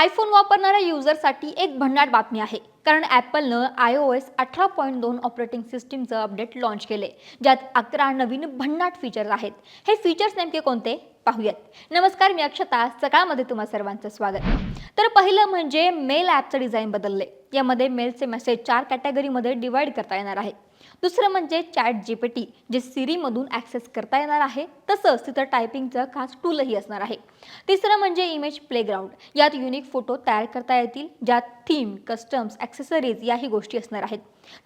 IPhone वापरणाऱ्या युजरसाठी एक भन्नाट बातमी आहे. कारण ॲपलनं आय ओ एस अठरा पॉईंट दोन ऑपरेटिंग सिस्टीमचं अपडेट लॉन्च केले ज्यात अकरा नवीन भन्नाट फीचर्स आहेत. हे फीचर्स नेमके कोणते? पाहूयात. नमस्कार मी अक्षता. सकाळमध्ये तुम्हा सर्वांचं स्वागत. तर पहिलं म्हणजे मेल ॲपचं डिझाईन बदलले यामध्ये मेलचे मेसेज चार कॅटेगरीमध्ये डिवाईड करता येणार आहे. दुसरं म्हणजे चॅट जीपीटी जे सिरीमधून ॲक्सेस करता येणार आहे तसंच तिथं टायपिंगचं खास टूलही असणार आहे. तिसरं म्हणजे इमेज प्लेग्राऊंड यात युनिक फोटो तयार करता येतील ज्यात थीम कस्टम्स ॲक्सेसरीज याही गोष्टी असणार आहेत.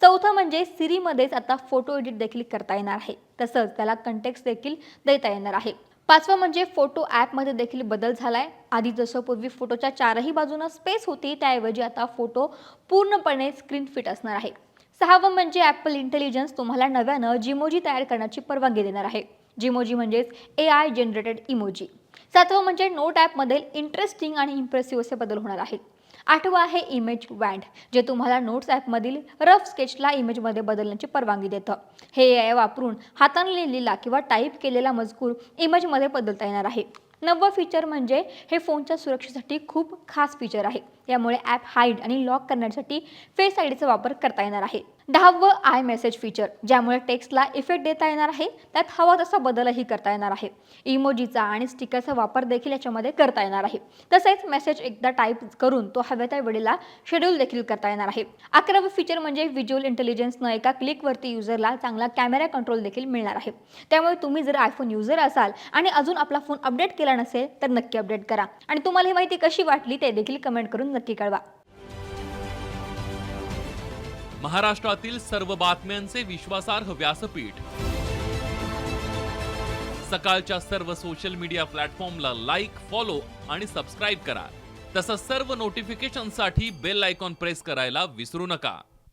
चौथं म्हणजे सिरीमध्येच आता फोटो एडिट देखील करता येणार आहे तसंच त्याला कंटेक्स देखील देता येणार आहे. पाचवं म्हणजे फोटो ॲपमध्ये देखील बदल झालाय. आधी जसं पूर्वी फोटोच्या चारही बाजूनं स्पेस होती त्याऐवजी आता फोटो पूर्णपणे स्क्रीन फिट असणार आहे. सहावं म्हणजे ॲपल इंटेलिजन्स तुम्हाला नव्यानं जिमोजी तयार करण्याची परवानगी देणार आहे. जिमोजी म्हणजेच ए आय जनरेटेड इमोजी सातवं म्हणजे नोट ॲपमधील इंटरेस्टिंग आणि इम्प्रेसिव्ह असे बदल होणार आहेत. आठवं आहे इमेज वँड जे तुम्हाला नोट्स ॲपमधील रफ स्केचला इमेजमध्ये बदलण्याची परवानगी देतं. हे ए आय वापरून हाताने लिहिलेला किंवा टाईप केलेला मजकूर इमेजमध्ये बदलता येणार आहे. नववं फीचर म्हणजे हे फोनच्या सुरक्षेसाठी खूप खास फीचर आहे. यामुळे ॲप हाईड आणि लॉक करण्यासाठी फेस आय डीचा वापर करता येणार आहे. दहावं आय मेसेज फीचर ज्यामुळे टेक्स्टला इफेक्ट देता येणार आहे. त्यात हवा तसा बदलही करता येणार आहे. इमोजीचा आणि स्टिकरचा वापर देखील याच्यामध्ये करता येणार आहे. तसेच मेसेज एकदा टाईप करून तो हव्या त्या वेळेला शेड्यूल देखील करता येणार आहे. अकरावं फीचर म्हणजे व्हिज्युअल इंटेलिजन्सनं एका क्लिकवरती युजरला चांगला कॅमेरा कंट्रोल देखील मिळणार आहे. त्यामुळे तुम्ही जर आयफोन युजर असाल आणि अजून आपला फोन अपडेट केला नसेल तर नक्की अपडेट करा. आणि तुम्हाला ही माहिती कशी वाटली ते देखील कमेंट करून नक्की कळवा. महाराष्ट्रातील सर्व बातम्यांचे विश्वासार्ह व्यासपीठ. सकाळच्या सर्व सोशल मीडिया प्लॅटफॉर्मला लाईक फॉलो आणि सबस्क्राईब करा. तसंच सर्व नोटिफिकेशनसाठी बेल आयकॉन प्रेस करायला विसरू नका.